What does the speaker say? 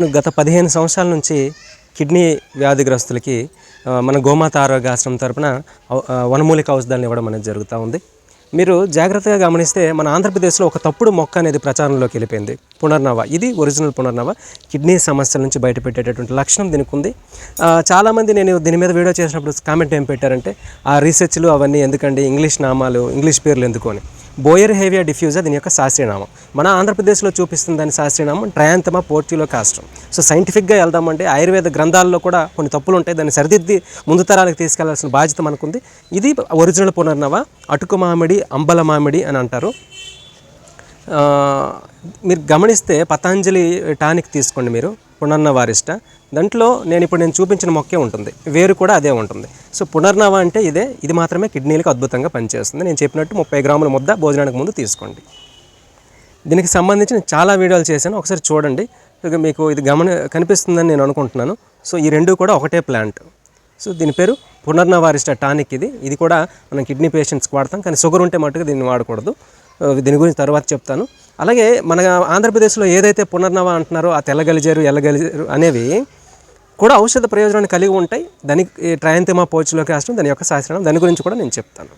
గత పదిహేను సంవత్సరాల నుంచి కిడ్నీ వ్యాధిగ్రస్తులకి మన గోమాత ఆరోగ్య ఆశ్రమం తరపున వనమూలిక ఔషధాలను ఇవ్వడం అనేది జరుగుతూ ఉంది. మీరు జాగ్రత్తగా గమనిస్తే మన ఆంధ్రప్రదేశ్లో ఒక తప్పుడు మొక్క అనేది ప్రచారంలోకి వెళ్ళిపోయింది. పునర్నవ. ఇది ఒరిజినల్ పునర్నవ. కిడ్నీ సమస్యల నుంచి బయటపెట్టేటటువంటి లక్షణం దీనికి ఉంది చాలామంది నేను దీని మీద వీడియో చేసినప్పుడు కామెంట్ ఏం పెట్టారంటే ఆ రీసెర్చ్లు అవన్నీ ఎందుకండి? ఇంగ్లీష్ నామాలు ఇంగ్లీష్ పేర్లు ఎందుకు అని. బోయర్ హేవియా డిఫ్యూజా దీని యొక్క శాస్త్రీయనామం. మన ఆంధ్రప్రదేశ్లో చూపిస్తుంది దాని శాస్త్రీయనామం ట్రయాంతమా పోర్చులో కాస్ట్రం. సో సైంటిఫిక్గా వెళ్దామంటే ఆయుర్వేద గ్రంథాల్లో కూడా కొన్ని తప్పులు ఉంటాయి. దాన్ని సరిదిద్ది ముందు తరాలకు తీసుకెళ్ళాల్సిన బాధ్యత మనకుంది. ఇది ఒరిజినల్ పునర్నవ అటుకు మామిడి అంబల మామిడి అని అంటారు. మీరు గమనిస్తే పతాంజలి టానిక్ తీసుకోండి మీరు పునర్నవారిష్ట. దాంట్లో నేను ఇప్పుడు నేను చూపించిన మొక్కే ఉంటుంది వేరు కూడా అదే ఉంటుంది. సో పునర్నవ అంటే ఇదే ఇది మాత్రమే కిడ్నీలకు అద్భుతంగా పనిచేస్తుంది. నేను చెప్పినట్టు ముప్పై గ్రాముల ముద్ద భోజనానికి ముందు తీసుకోండి. దీనికి సంబంధించి నేను చాలా వీడియోలు చేశాను ఒకసారి చూడండి. మీకు ఇది గమన కనిపిస్తుందని నేను అనుకుంటున్నాను. సో ఈ రెండు కూడా ఒకటే ప్లాంట్. సో దీని పేరు పునర్నవారిష్ట టానిక్ ఇది. ఇది కూడా మనం కిడ్నీ పేషెంట్స్కి వాడతాం కానీ షుగర్ ఉంటే మట్టుకు దీన్ని వాడకూడదు. దీని గురించి తర్వాత చెప్తాను. అలాగే మన ఆంధ్రప్రదేశ్లో ఏదైతే పునర్నవ అంటున్నారో ఆ తెల్లగలిజేరు ఎల్లగలిజేరు అనేవి కూడా ఔషధ ప్రయోజనాన్ని కలిగి ఉంటాయి. దానికి ట్రయంతిమా పోచులోకి రాష్ట్రం దాని యొక్క శాస్త్రం దాని గురించి కూడా నేను చెప్తాను.